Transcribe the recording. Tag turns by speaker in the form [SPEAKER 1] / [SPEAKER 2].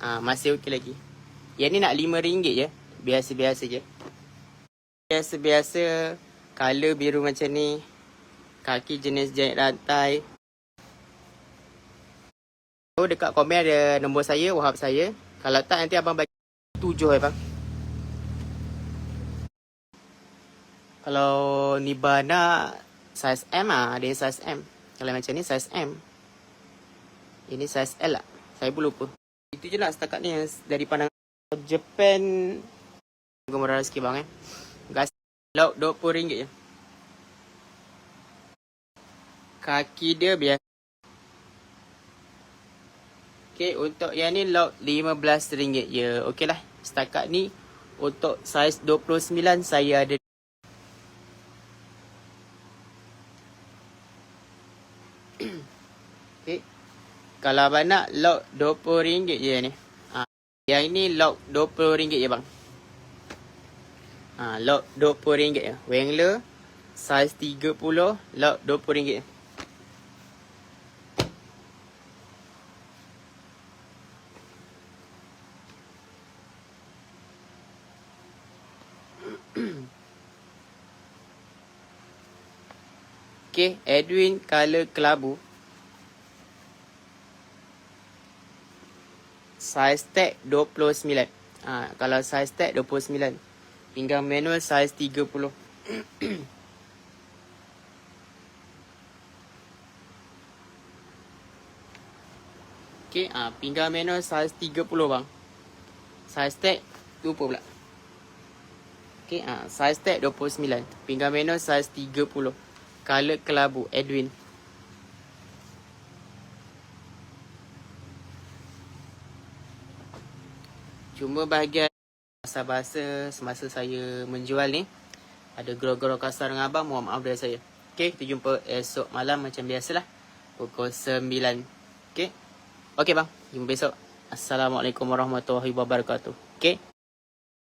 [SPEAKER 1] Ha, masih okey lagi. Yang ni nak RM5 je. Biasa-biasa je. Biasa-biasa. Color biru macam ni. Kaki jenis jahit rantai. Oh, dekat komen ada nombor saya, wahab saya. Kalau tak nanti abang bagi tujuh abang. Kalau Nibana size M ah, ada yang size M. Kalau macam ni size M. Ini size L lah. Saya pun lupa. Itu je lah setakat ni dari pandangan Japan. Murah sikit bang eh. Gas lauk RM20 je. Kaki dia biasa. Okay, untuk yang ni lauk RM15 je. Okey lah. Setakat ni untuk saiz 29 saya ada Okay. Kalau abang nak lock RM20 je ni. Ha. Yang ni lock RM20 je bang. Ha, lock RM20 je. Wrangler saiz 30 lock RM20 je. Okay, Edwin color kelabu. Size tag 29. Ha, kalau size tag 29. Pinggang manual size 30. okay, ha, pinggang manual size 30 bang. Size tag lupa pula. Okay, ha, size tag 29. Pinggang manual size 30. Color kelabu Edwin. Cuma bahagian bahasa-bahasa semasa saya menjual ni ada goro-goro kasar dengan abang mohon maaf dari saya. Okey, kita jumpa esok malam macam biasalah pukul 9. Okey. Okey bang, jumpa besok. Assalamualaikum warahmatullahi wabarakatuh. Okey.